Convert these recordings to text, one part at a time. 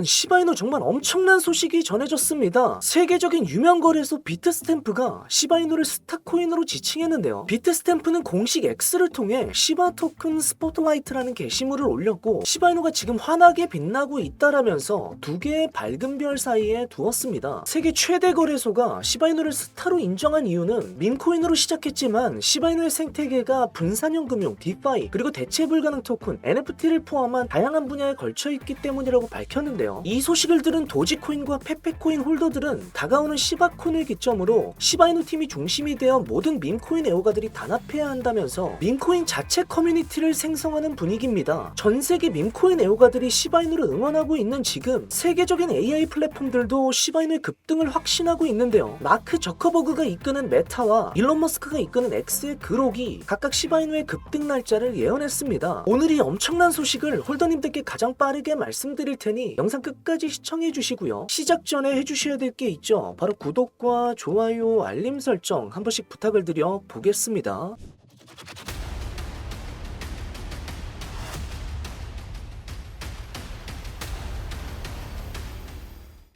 여러분 시바이노 정말 엄청난 소식이 전해졌습니다. 세계적인 유명 거래소 비트스탬프가 시바이노를 스타코인으로 지칭했는데요. 비트스탬프는 공식 X를 통해 시바 토큰 스포트라이트라는 게시물을 올렸고 시바이노가 지금 환하게 빛나고 있다라면서 두 개의 밝은 별 사이에 두었습니다. 세계 최대 거래소가 시바이노를 스타로 인정한 이유는 민코인으로 시작했지만 시바이노의 생태계가 분산형 금융, 디파이, 그리고 대체 불가능 토큰, NFT를 포함한 다양한 분야에 걸쳐 있기 때문이라고 밝혔는데요. 이 소식을 들은 도지코인과 페페코인 홀더들은 다가오는 시바콘을 기점으로 시바이노 팀이 중심이 되어 모든 밈코인 애호가들이 단합해야 한다면서 밈코인 자체 커뮤니티를 생성하는 분위기입니다. 전 세계 밈코인 애호가들이 시바이노를 응원하고 있는 지금 세계적인 AI 플랫폼들도 시바이노의 급등을 확신하고 있는데요. 마크 저커버그가 이끄는 메타와 일론 머스크가 이끄는 X의 그록이 각각 시바이노의 급등 날짜를 예언했습니다. 오늘 이 엄청난 소식을 홀더님들께 가장 빠르게 말씀드릴 테니 영상 끝까지 시청해 주시고요. 시작 전에 해주셔야 될 게 있죠. 바로 구독과 좋아요, 알림 설정 한 번씩 부탁을 드려 보겠습니다.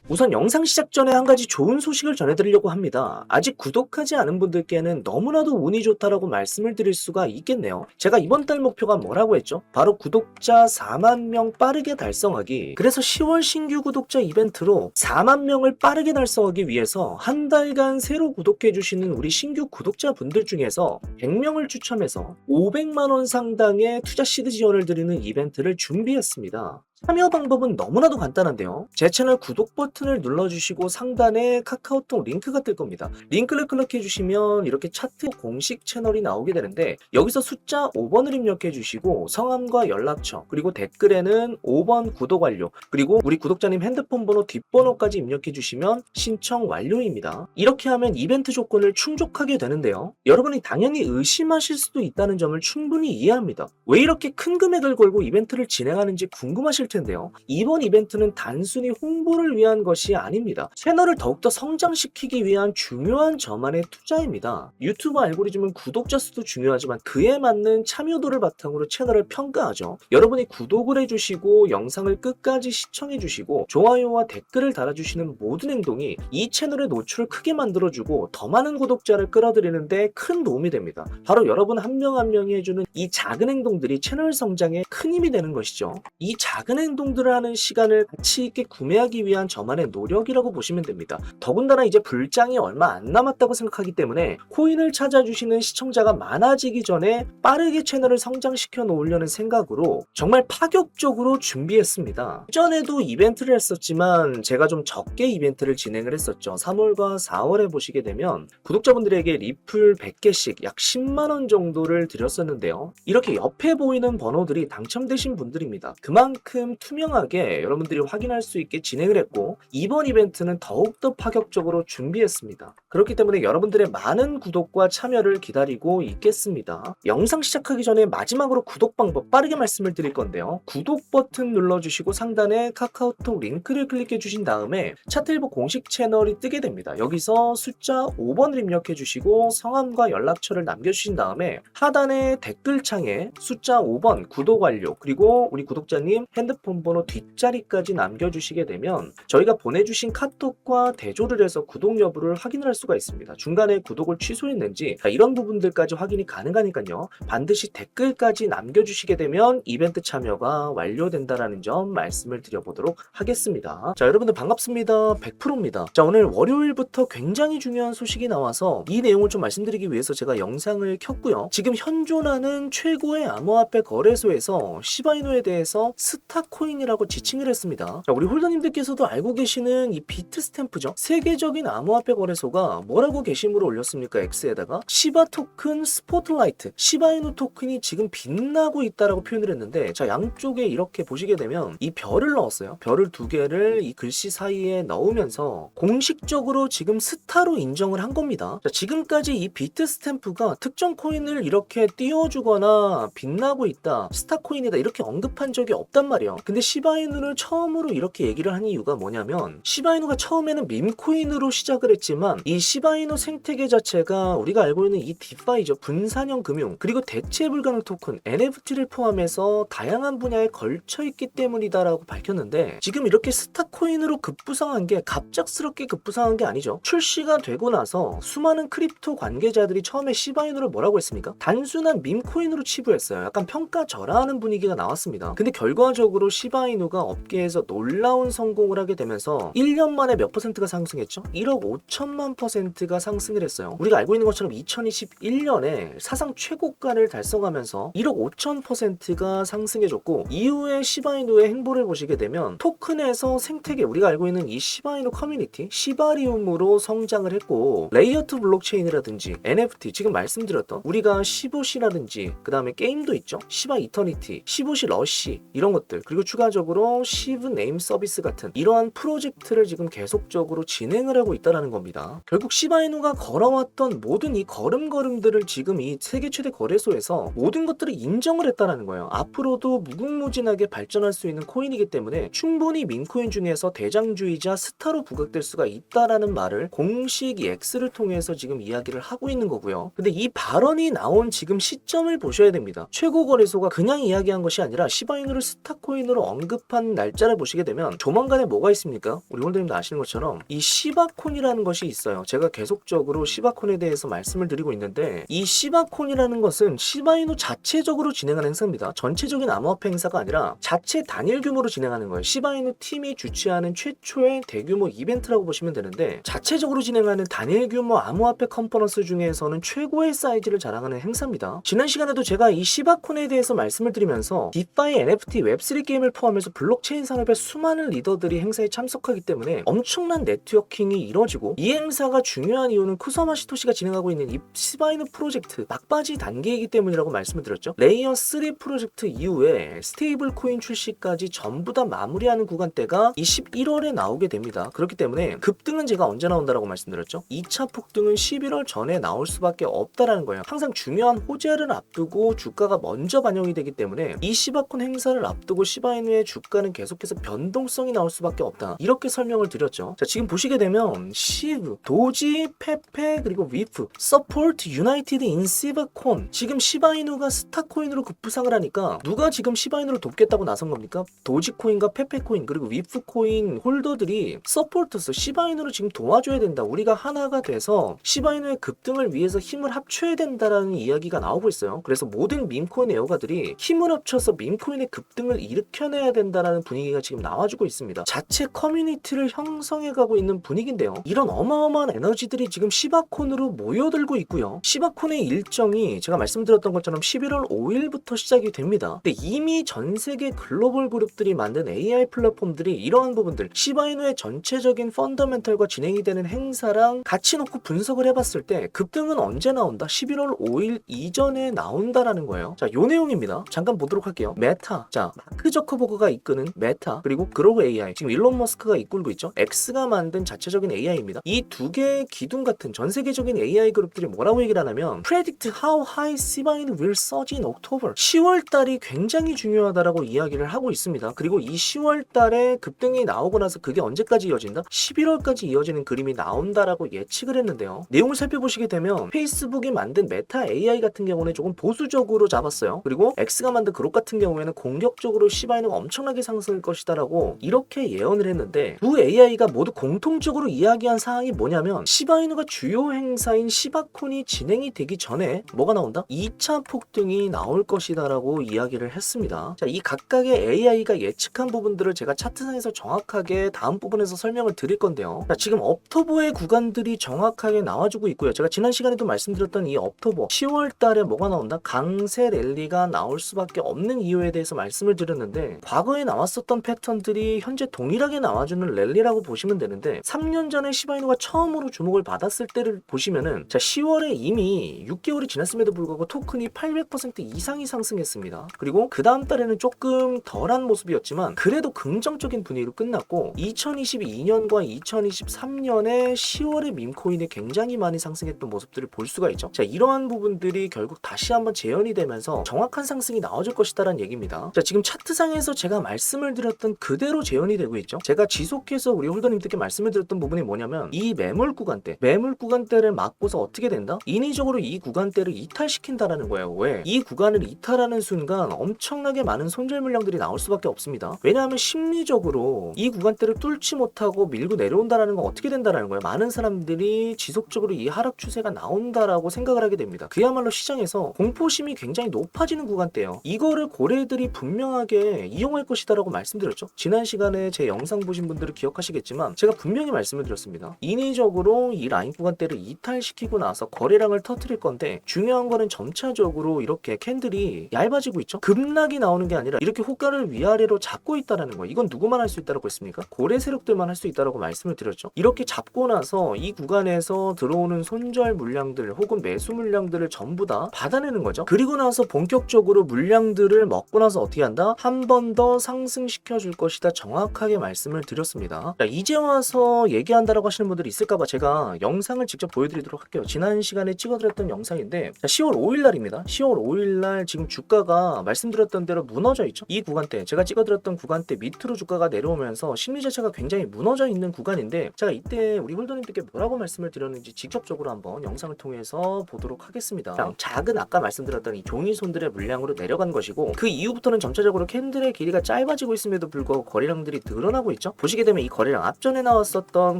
우선 영상 시작 전에 한 가지 좋은 소식을 전해드리려고 합니다. 아직 구독하지 않은 분들께는 너무나도 운이 좋다라고 말씀을 드릴 수가 있겠네요. 제가 이번 달 목표가 뭐라고 했죠? 바로 구독자 4만 명 빠르게 달성하기. 그래서 10월 신규 구독자 이벤트로 4만 명을 빠르게 달성하기 위해서 한 달간 새로 구독해주시는 우리 신규 구독자분들 중에서 100명을 추첨해서 500만 원 상당의 투자 시드 지원을 드리는 이벤트를 준비했습니다. 참여 방법은 너무나도 간단한데요. 제 채널 구독 버튼을 눌러주시고 상단에 카카오톡 링크가 뜰 겁니다. 링크를 클릭해주시면 이렇게 차트 공식 채널이 나오게 되는데 여기서 숫자 5번을 입력해주시고 성함과 연락처 그리고 댓글에는 5번 구독 완료 그리고 우리 구독자님 핸드폰 번호 뒷번호까지 입력해주시면 신청 완료입니다. 이렇게 하면 이벤트 조건을 충족하게 되는데요. 여러분이 당연히 의심하실 수도 있다는 점을 충분히 이해합니다. 왜 이렇게 큰 금액을 걸고 이벤트를 진행하는지 궁금하실 텐데 요. 이번 이벤트는 단순히 홍보를 위한 것이 아닙니다. 채널을 더욱더 성장시키기 위한 중요한 저만의 투자입니다. 유튜브 알고리즘은 구독자 수도 중요하지만 그에 맞는 참여도를 바탕으로 채널을 평가하죠. 여러분이 구독을 해주시고 영상을 끝까지 시청해주시고 좋아요와 댓글을 달아주시는 모든 행동이 이 채널의 노출을 크게 만들어주고 더 많은 구독자를 끌어들이는데 큰 도움이 됩니다. 바로 여러분 한 명한 명이 해주는 이 작은 행동들이 채널 성장에 큰 힘이 되는 것이죠. 이 작은 행동들을 하는 시간을 가치 있게 구매하기 위한 저만의 노력이라고 보시면 됩니다. 더군다나 이제 불장이 얼마 안 남았다고 생각하기 때문에 코인을 찾아주시는 시청자가 많아지기 전에 빠르게 채널을 성장시켜 놓으려는 생각으로 정말 파격적으로 준비했습니다. 전에도 이벤트를 했었지만 제가 좀 적게 이벤트를 진행을 했었죠. 3월과 4월에 보시게 되면 구독자분들에게 리플 100개씩 약 10만원 정도를 드렸었는데요. 이렇게 옆에 보이는 번호들이 당첨되신 분들입니다. 그만큼 투명하게 여러분들이 확인할 수 있게 진행을 했고 이번 이벤트는 더욱더 파격적으로 준비했습니다. 그렇기 때문에 여러분들의 많은 구독과 참여를 기다리고 있겠습니다. 영상 시작하기 전에 마지막으로 구독 방법 빠르게 말씀을 드릴 건데요. 구독 버튼 눌러주시고 상단에 카카오톡 링크를 클릭해 주신 다음에 차트일보 공식 채널이 뜨게 됩니다. 여기서 숫자 5번을 입력해 주시고 성함과 연락처를 남겨주신 다음에 하단에 댓글창에 숫자 5번 구독 완료 그리고 우리 구독자님 핸드 폰 번호 뒷자리까지 남겨주시게 되면 저희가 보내주신 카톡과 대조를 해서 구독 여부를 확인을 할 수가 있습니다. 중간에 구독을 취소했는지 자, 이런 부분들까지 확인이 가능하니까요. 반드시 댓글까지 남겨주시게 되면 이벤트 참여가 완료된다라는 점 말씀을 드려보도록 하겠습니다. 자 여러분들 반갑습니다. 100%입니다. 자 오늘 월요일부터 굉장히 중요한 소식이 나와서 이 내용을 좀 말씀드리기 위해서 제가 영상을 켰고요. 지금 현존하는 최고의 암호화폐 거래소에서 시바이노에 대해서 스 타코인이라고 지칭을 했습니다. 자, 우리 홀더님들께서도 알고 계시는 이 비트 스탬프죠. 세계적인 암호화폐 거래소가 뭐라고 게시물을 올렸습니까? X에다가 시바 토큰 스포트라이트, 시바이노 토큰이 지금 빛나고 있다라고 표현을 했는데 자 양쪽에 이렇게 보시게 되면 이 별을 넣었어요. 별을 두 개를 이 글씨 사이에 넣으면서 공식적으로 지금 스타로 인정을 한 겁니다. 자, 지금까지 이 비트 스탬프가 특정 코인을 이렇게 띄워주거나 빛나고 있다, 스타 코인이다 이렇게 언급한 적이 없단 말이에요. 근데 시바이누를 처음으로 이렇게 얘기를 한 이유가 뭐냐면 시바이누가 처음에는 밈코인으로 시작을 했지만 이 시바이누 생태계 자체가 우리가 알고 있는 이 디파이죠. 분산형 금융 그리고 대체 불가능 토큰 NFT를 포함해서 다양한 분야에 걸쳐 있기 때문이다라고 밝혔는데 지금 이렇게 스타코인으로 급부상한 게 갑작스럽게 급부상한 게 아니죠. 출시가 되고 나서 수많은 크립토 관계자들이 처음에 시바이누를 뭐라고 했습니까? 단순한 밈코인으로 치부했어요. 약간 평가 절하하는 분위기가 나왔습니다. 근데 결과적으로 시바이누가 업계에서 놀라운 성공을 하게 되면서 1년 만에 몇 퍼센트가 상승했죠? 1억 5천만 퍼센트가 상승을 했어요. 우리가 알고 있는 것처럼 2021년에 사상 최고가를 달성하면서 1억 5천 퍼센트가 상승해줬고 이후에 시바이누의 행보를 보시게 되면 토큰에서 생태계 우리가 알고 있는 이 시바이누 커뮤니티 시바리움으로 성장을 했고 레이어2 블록체인이라든지 NFT 지금 말씀드렸던 우리가 시보시라든지 그 다음에 게임도 있죠 시바 이터니티 시보시 러시 이런 것들 그리고 추가적으로 시브 네임 서비스 같은 이러한 프로젝트를 지금 계속적으로 진행을 하고 있다는 겁니다 결국 시바이누가 걸어왔던 모든 이 걸음걸음들을 지금 이 세계 최대 거래소에서 모든 것들을 인정을 했다는 거예요 앞으로도 무궁무진하게 발전할 수 있는 코인이기 때문에 충분히 민코인 중에서 대장주이자 스타로 부각될 수가 있다라는 말을 공식 이 X를 통해서 지금 이야기를 하고 있는 거고요. 근데 이 발언이 나온 지금 시점을 보셔야 됩니다. 최고 거래소가 그냥 이야기한 것이 아니라 시바이누를 스타코인 으로 언급한 날짜를 보시게 되면 조만간에 뭐가 있습니까? 우리 홀더님도 아시는 것처럼 이 시바콘이라는 것이 있어요. 제가 계속적으로 시바콘에 대해서 말씀을 드리고 있는데 이 시바콘이라는 것은 시바이누 자체적으로 진행하는 행사입니다. 전체적인 암호화폐 행사가 아니라 자체 단일 규모로 진행하는 거예요. 시바이누 팀이 주최하는 최초의 대규모 이벤트라고 보시면 되는데 자체적으로 진행하는 단일 규모 암호화폐 컨퍼런스 중에서는 최고의 사이즈를 자랑하는 행사입니다. 지난 시간에도 제가 이 시바콘에 대해서 말씀을 드리면서 디파이 NFT 웹3 게임을 포함해서 블록체인 산업의 수많은 리더들이 행사에 참석하기 때문에 엄청난 네트워킹이 이루어지고 이 행사가 중요한 이유는 쿠사마 시토시가 진행하고 있는 이 시바이누 프로젝트 막바지 단계이기 때문이라고 말씀을 드렸죠. 레이어 3 프로젝트 이후에 스테이블 코인 출시까지 전부 다 마무리하는 구간대가 21월에 나오게 됩니다. 그렇기 때문에 급등은 제가 언제 나온다라고 말씀드렸죠? 2차 폭등은 11월 전에 나올 수밖에 없다라는 거예요. 항상 중요한 호재를 앞두고 주가가 먼저 반영이 되기 때문에 이 시바콘 행사를 앞두고 시바이누의 주가는 계속해서 변동성이 나올 수밖에 없다. 이렇게 설명을 드렸죠. 자, 지금 보시게 되면 시브, 도지, 페페 그리고 위프, 서포트, 유나이티드, 인시바콘 지금 시바이누가 스타코인으로 급부상을 하니까 누가 지금 시바이누를 돕겠다고 나선 겁니까? 도지코인과 페페코인 그리고 위프코인 홀더들이 서포트스 시바이누를 지금 도와줘야 된다. 우리가 하나가 돼서 시바이누의 급등을 위해서 힘을 합쳐야 된다라는 이야기가 나오고 있어요. 그래서 모든 밈코인 애호가들이 힘을 합쳐서 밈코인의 급등을 일으 켜내야 된다라는 분위기가 지금 나와주고 있습니다. 자체 커뮤니티를 형성해가고 있는 분위기인데요. 이런 어마어마한 에너지들이 지금 시바콘으로 모여들고 있고요. 시바콘의 일정이 제가 말씀드렸던 것처럼 11월 5일부터 시작이 됩니다. 근데 이미 전 세계 글로벌 그룹들이 만든 AI 플랫폼들이 이러한 부분들 시바이누의 전체적인 펀더멘털과 진행이 되는 행사랑 같이 놓고 분석을 해봤을 때 급등은 언제 나온다? 11월 5일 이전에 나온다라는 거예요. 자, 요 내용입니다. 잠깐 보도록 할게요. 메타. 자, 마크 저커버그가 이끄는 메타 그리고 그로브 AI. 지금 일론 머스크가 이끌고 있죠. X가 만든 자체적인 AI입니다. 이 두 개의 기둥 같은 전 세계적인 AI 그룹들이 뭐라고 얘기를 하냐면 predict how high Inu will surge in October. 10월 달이 굉장히 중요하다라고 이야기를 하고 있습니다. 그리고 이 10월 달에 급등이 나오고 나서 그게 언제까지 이어진다? 11월까지 이어지는 그림이 나온다라고 예측을 했는데요. 내용을 살펴보시게 되면 페이스북이 만든 메타 AI 같은 경우는 조금 보수적으로 잡았어요. 그리고 X가 만든 그룹 같은 경우에는 공격적으로 시바이누가 엄청나게 상승할 것이다라고 이렇게 예언을 했는데 두 AI가 모두 공통적으로 이야기한 사항이 뭐냐면 시바이누가 주요 행사인 시바콘이 진행이 되기 전에 뭐가 나온다? 2차 폭등이 나올 것이다라고 이야기를 했습니다. 자, 이 각각의 AI가 예측한 부분들을 제가 차트상에서 정확하게 다음 부분에서 설명을 드릴 건데요. 자, 지금 업토보의 구간들이 정확하게 나와주고 있고요. 제가 지난 시간에도 말씀드렸던 이 업토보 10월 달에 뭐가 나온다? 강세 랠리가 나올 수밖에 없는 이유에 대해서 말씀을 드렸 는데 과거에 나왔었던 패턴들이 현재 동일하게 나와주는 랠리라고 보시면 되는데 3년 전에 시바이누가 처음으로 주목을 받았을 때를 보시면은 자 10월에 이미 6개월이 지났음에도 불구하고 토큰이 800% 이상이 상승했습니다. 그리고 그 다음 달에는 조금 덜한 모습이었지만 그래도 긍정적인 분위기로 끝났고 2022년과 2023년에 10월에 밈코인이 굉장히 많이 상승했던 모습들을 볼 수가 있죠. 자 이러한 부분들이 결국 다시 한번 재현이 되면서 정확한 상승이 나와줄 것이다라는 얘기입니다. 자 지금 차트상 시장에서 제가 말씀을 드렸던 그대로 재현이 되고 있죠. 제가 지속해서 우리 홀더님들께 말씀을 드렸던 부분이 뭐냐면 이 매물 구간대, 매물 구간대를 막고서 어떻게 된다? 인위적으로 이 구간대를 이탈시킨다라는 거예요. 왜? 이 구간을 이탈하는 순간 엄청나게 많은 손절 물량들이 나올 수밖에 없습니다. 왜냐하면 심리적으로 이 구간대를 뚫지 못하고 밀고 내려온다라는 건 어떻게 된다라는 거예요. 많은 사람들이 지속적으로 이 하락 추세가 나온다라고 생각을 하게 됩니다. 그야말로 시장에서 공포심이 굉장히 높아지는 구간대예요. 이거를 고래들이 분명하게 이용할 것이다라고 말씀드렸죠. 지난 시간에 제 영상 보신 분들은 기억하시겠지만 제가 분명히 말씀을 드렸습니다. 인위적으로 이 라인 구간대를 이탈시키고 나서 거래량을 터트릴 건데 중요한 거는 점차적으로 이렇게 캔들이 얇아지고 있죠. 급락이 나오는 게 아니라 이렇게 호가를 위아래로 잡고 있다라는 거예요. 이건 누구만 할 수 있다고 했습니까? 고래 세력들만 할 수 있다고 말씀을 드렸죠. 이렇게 잡고 나서 이 구간에서 들어오는 손절 물량들 혹은 매수 물량들을 전부 다 받아내는 거죠. 그리고 나서 본격적으로 물량들을 먹고 나서 어떻게 한다? 한번 더 상승시켜 줄 것이다. 정확하게 말씀을 드렸습니다. 자, 이제 와서 얘기한다라고 하시는 분들이 있을까봐 제가 영상을 직접 보여드리도록 할게요. 지난 시간에 찍어드렸던 영상인데 자, 10월 5일 날입니다. 10월 5일 날 지금 주가가 말씀드렸던 대로 무너져 있죠. 이 구간대 제가 찍어드렸던 구간대 밑으로 주가가 내려오면서 심리 자체가 굉장히 무너져 있는 구간인데 제가 이때 우리 홀더님들께 뭐라고 말씀을 드렸는지 직접적으로 한번 영상을 통해서 보도록 하겠습니다. 작은 아까 말씀드렸던 이 종이 손들의 물량으로 내려간 것이고 그 이후부터는 점차적으로 캔 들의 길이가 짧아지고 있음에도 불구하고 거래량들이 늘어나고 있죠. 보시게 되면 이 거래량 앞전에 나왔었던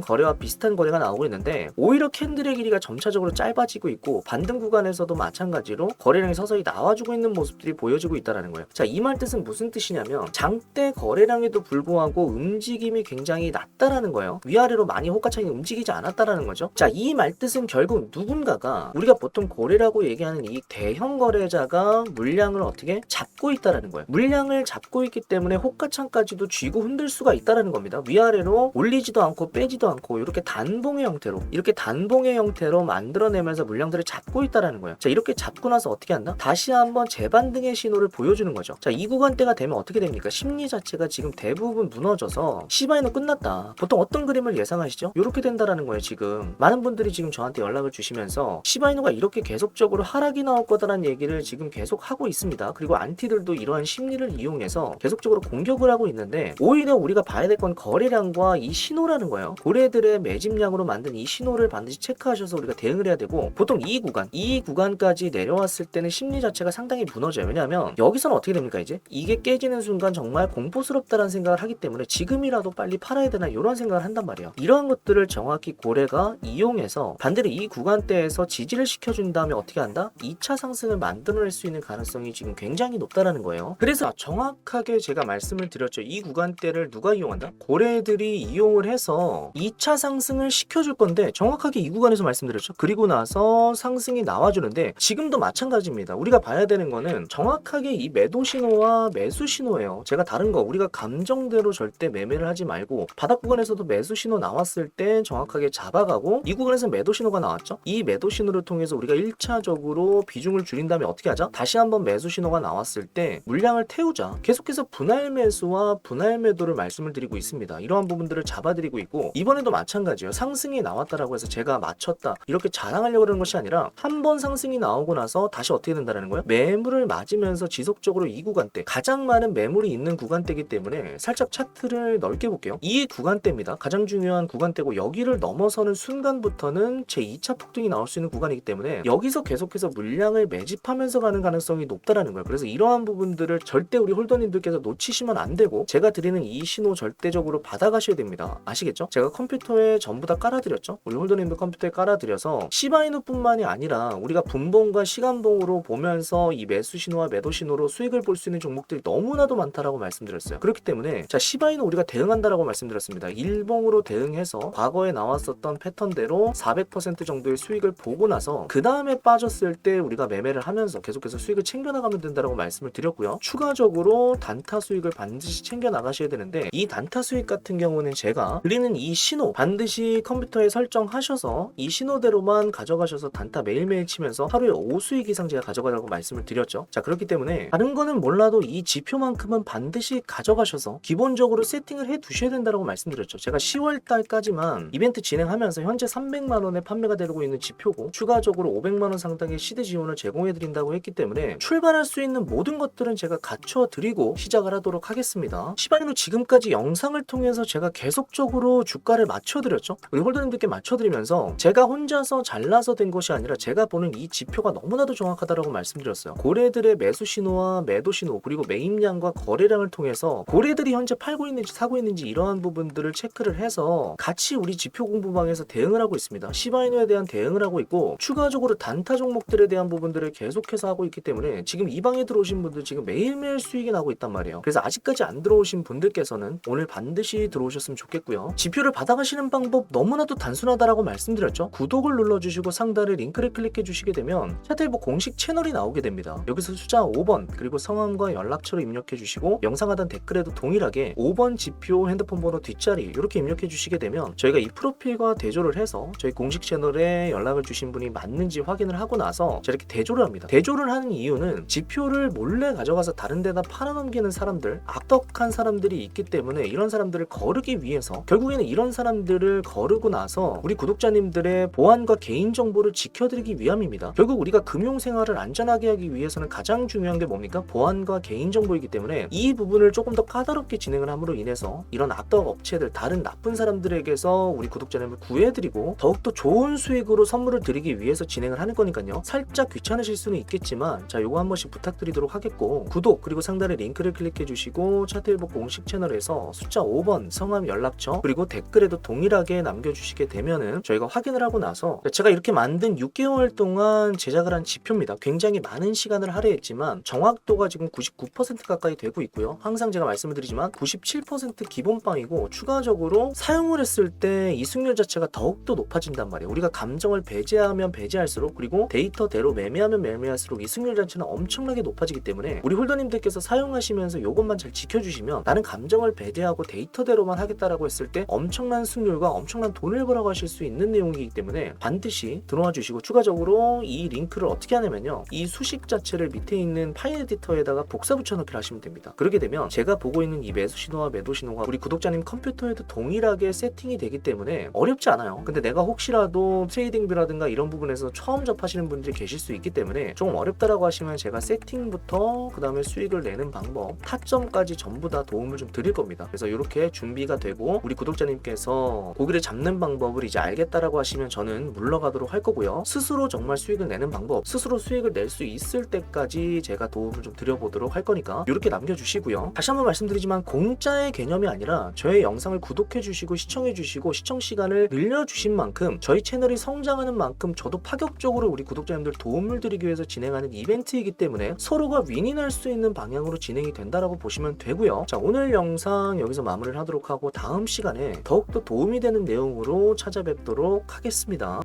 거래와 비슷한 거래가 나오고 있는데 오히려 캔들의 길이가 점차적으로 짧아지고 있고 반등 구간에서도 마찬가지로 거래량이 서서히 나와주고 있는 모습들이 보여지고 있다는 거예요. 자, 이 말 뜻은 무슨 뜻이냐면 장대 거래량에도 불구하고 움직임이 굉장히 낮다라는 거예요. 위아래로 많이 호가창이 움직이지 않았다라는 거죠. 자, 이 말 뜻은 결국 누군가가 우리가 보통 고래라고 얘기하는 이 대형 거래자가 물량을 어떻게 잡고 있다라는 거예요. 물량을 잡고 있기 때문에 호가창까지도 쥐고 흔들 수가 있다라는 겁니다. 위아래로 올리지도 않고 빼지도 않고 이렇게 단봉의 형태로 이렇게 단봉의 형태로 만들어내면서 물량들을 잡고 있다라는 거예요. 자, 이렇게 잡고 나서 어떻게 한다? 다시 한번 재반등의 신호를 보여주는 거죠. 자, 이 구간대가 되면 어떻게 됩니까? 심리 자체가 지금 대부분 무너져서 시바이는 끝났다. 보통 어떤 그림을 예상하시죠? 이렇게 된다라는 거예요, 지금. 많은 분들이 지금 저한테 연락을 주시면서 시바이노가 이렇게 계속적으로 하락이 나올 거다라는 얘기를 지금 계속 하고 있습니다. 그리고 안티들도 이러한 심리를 이용해 서 계속적으로 공격을 하고 있는데 오히려 우리가 봐야 될 건 거래량과 이 신호라는 거예요. 고래들의 매집량으로 만든 이 신호를 반드시 체크하셔서 우리가 대응을 해야 되고 보통 이 구간, 이 구간까지 내려왔을 때는 심리 자체가 상당히 무너져요. 왜냐하면 여기서는 어떻게 됩니까 이제? 이게 깨지는 순간 정말 공포스럽다는 생각을 하기 때문에 지금이라도 빨리 팔아야 되나 이런 생각을 한단 말이에요. 이러한 것들을 정확히 고래가 이용해서 반대로 이 구간대에서 지지를 시켜준 다음에 어떻게 한다? 2차 상승을 만들어낼 수 있는 가능성이 지금 굉장히 높다라는 거예요. 그래서 정확 하게 제가 말씀을 드렸죠. 이 구간대를 누가 이용한다? 고래들이 이용을 해서 2차 상승을 시켜줄 건데 정확하게 이 구간에서 말씀드렸죠. 그리고 나서 상승이 나와주는데 지금도 마찬가지입니다. 우리가 봐야 되는 거는 정확하게 이 매도 신호와 매수 신호예요. 제가 다른 거 우리가 감정대로 절대 매매를 하지 말고 바닥 구간에서도 매수 신호 나왔을 때 정확하게 잡아가고 이 구간에서 매도 신호가 나왔죠. 이 매도 신호를 통해서 우리가 1차적으로 비중을 줄인 다음에 어떻게 하자? 다시 한번 매수 신호가 나왔을 때 물량을 태우자. 계속해서 분할 매수와 분할 매도를 말씀을 드리고 있습니다. 이러한 부분들을 잡아드리고 있고 이번에도 마찬가지예요. 상승이 나왔다라고 해서 제가 맞췄다 이렇게 자랑하려고 그러는 것이 아니라 한 번 상승이 나오고 나서 다시 어떻게 된다는 거예요? 매물을 맞으면서 지속적으로 이 구간대 가장 많은 매물이 있는 구간대이기 때문에 살짝 차트를 넓게 볼게요. 이 구간대입니다. 가장 중요한 구간대고 여기를 넘어서는 순간부터는 제 2차 폭등이 나올 수 있는 구간이기 때문에 여기서 계속해서 물량을 매집하면서 가는 가능성이 높다라는 거예요. 그래서 이러한 부분들을 절대 우리 홀더 님들께서 놓치시면 안 되고 제가 드리는 이 신호 절대적으로 받아가셔야 됩니다. 아시겠죠? 제가 컴퓨터에 전부 다 깔아드렸죠. 우리 홀더님들 컴퓨터에 깔아드려서 시바이누뿐만이 아니라 우리가 분봉과 시간봉으로 보면서 이 매수 신호와 매도 신호로 수익을 볼 수 있는 종목들이 너무나도 많다라고 말씀드렸어요. 그렇기 때문에 자 시바이누 우리가 대응한다라고 말씀드렸습니다. 일봉으로 대응해서 과거에 나왔었던 패턴대로 400% 정도의 수익을 보고 나서 그 다음에 빠졌을 때 우리가 매매를 하면서 계속해서 수익을 챙겨 나가면 된다라고 말씀을 드렸고요. 추가적으로 단타 수익을 반드시 챙겨 나가셔야 되는데 이 단타 수익 같은 경우는 제가 드리는 이 신호 반드시 컴퓨터에 설정하셔서 이 신호대로만 가져가셔서 단타 매일매일 치면서 하루에 5수익 이상 제가 가져가라고 말씀을 드렸죠. 자 그렇기 때문에 다른 거는 몰라도 이 지표만큼은 반드시 가져가셔서 기본적으로 세팅을 해 두셔야 된다고 말씀드렸죠. 제가 10월 달까지만 이벤트 진행하면서 현재 300만 원에 판매가 되고 있는 지표고 추가적으로 500만 원 상당의 시드 지원을 제공해 드린다고 했기 때문에 출발할 수 있는 모든 것들은 제가 갖춰 드리고 드리고 시작을 하도록 하겠습니다. 시바이노 지금까지 영상을 통해서 제가 계속적으로 주가를 맞춰드렸죠. 우리 홀더님들께 맞춰드리면서 제가 혼자서 잘나서 된 것이 아니라 제가 보는 이 지표가 너무나도 정확하다라고 말씀드렸어요. 고래들의 매수 신호와 매도 신호 그리고 매입량과 거래량을 통해서 고래들이 현재 팔고 있는지 사고 있는지 이러한 부분들을 체크를 해서 같이 우리 지표 공부방에서 대응을 하고 있습니다. 시바이노에 대한 대응을 하고 있고 추가적으로 단타 종목들에 대한 부분들을 계속해서 하고 있기 때문에 지금 이 방에 들어오신 분들 지금 매일매일 수익이 나고 있단 말이에요. 그래서 아직까지 안 들어오신 분들께서는 오늘 반드시 들어오셨으면 좋겠고요. 지표를 받아가시는 방법 너무나도 단순하다라고 말씀드렸죠. 구독을 눌러주시고 상단에 링크를 클릭해 주시게 되면 차트일보 공식 채널이 나오게 됩니다. 여기서 숫자 5번 그리고 성함과 연락처를 입력해 주시고 영상 하단 댓글에도 동일하게 5번 지표 핸드폰 번호 뒷자리 이렇게 입력해 주시게 되면 저희가 이 프로필과 대조를 해서 저희 공식 채널에 연락을 주신 분이 맞는지 확인을 하고 나서 저렇게 대조를 합니다. 대조를 하는 이유는 지표를 몰래 가져가서 다른 데다 팔아 넘기는 사람들 악덕한 사람들이 있기 때문에 이런 사람들을 거르기 위해서 결국에는 이런 사람들을 거르고 나서 우리 구독자님들의 보안과 개인정보를 지켜드리기 위함입니다. 결국 우리가 금융 생활을 안전하게 하기 위해서는 가장 중요한 게 뭡니까? 보안과 개인정보이기 때문에 이 부분을 조금 더 까다롭게 진행을 함으로 인해서 이런 악덕 업체들 다른 나쁜 사람들에게서 우리 구독자님을 구해드리고 더욱더 좋은 수익으로 선물을 드리기 위해서 진행을 하는 거니까요. 살짝 귀찮으실 수는 있겠지만 자 요거 한 번씩 부탁드리도록 하겠고 구독 그리고 상단에 링크를 클릭해 주시고 차트 일보 공식 채널에서 숫자 5번 성함 연락처 그리고 댓글에도 동일하게 남겨주시게 되면은 저희가 확인을 하고 나서 제가 이렇게 만든 6개월 동안 제작을 한 지표입니다. 굉장히 많은 시간을 할애했지만 정확도가 지금 99% 가까이 되고 있고요. 항상 제가 말씀을 드리지만 97% 기본빵이고 추가적으로 사용을 했을 때 이 승률 자체가 더욱더 높아진단 말이에요. 우리가 감정을 배제하면 배제할수록 그리고 데이터대로 매매하면 매매할수록 이 승률 자체는 엄청나게 높아지기 때문에 우리 홀더님들께서 사용 하시면서 이것만 잘 지켜주시면 나는 감정을 배제하고 데이터대로만 하겠다라고 했을 때 엄청난 승률과 엄청난 돈을 벌어가실 수 있는 내용이기 때문에 반드시 들어와 주시고 추가적으로 이 링크를 어떻게 하냐면요. 이 수식 자체를 밑에 있는 파일 에디터에다가 복사 붙여넣기를 하시면 됩니다. 그렇게 되면 제가 보고 있는 이 매수 신호와 매도 신호가 우리 구독자님 컴퓨터에도 동일하게 세팅이 되기 때문에 어렵지 않아요. 근데 내가 혹시라도 트레이딩뷰라든가 이런 부분에서 처음 접하시는 분들이 계실 수 있기 때문에 조금 어렵다라고 하시면 제가 세팅부터 그 다음에 수익을 내는 방법, 타점까지 전부 다 도움을 좀 드릴 겁니다. 그래서 이렇게 준비가 되고 우리 구독자님께서 고기를 잡는 방법을 이제 알겠다라고 하시면 저는 물러가도록 할 거고요. 스스로 정말 수익을 내는 방법, 스스로 수익을 낼 수 있을 때까지 제가 도움을 좀 드려보도록 할 거니까 이렇게 남겨주시고요. 다시 한번 말씀드리지만 공짜의 개념이 아니라 저의 영상을 구독해주시고 시청해주시고 시청 시간을 늘려주신 만큼 저희 채널이 성장하는 만큼 저도 파격적으로 우리 구독자님들 도움을 드리기 위해서 진행하는 이벤트이기 때문에 서로가 윈윈할 수 있는 방향으로 진행이 된다라고 보시면 되고요. 자 오늘 영상 여기서 마무리를 하도록 하고 다음 시간에 더욱더 도움이 되는 내용으로 찾아뵙도록 하겠습니다.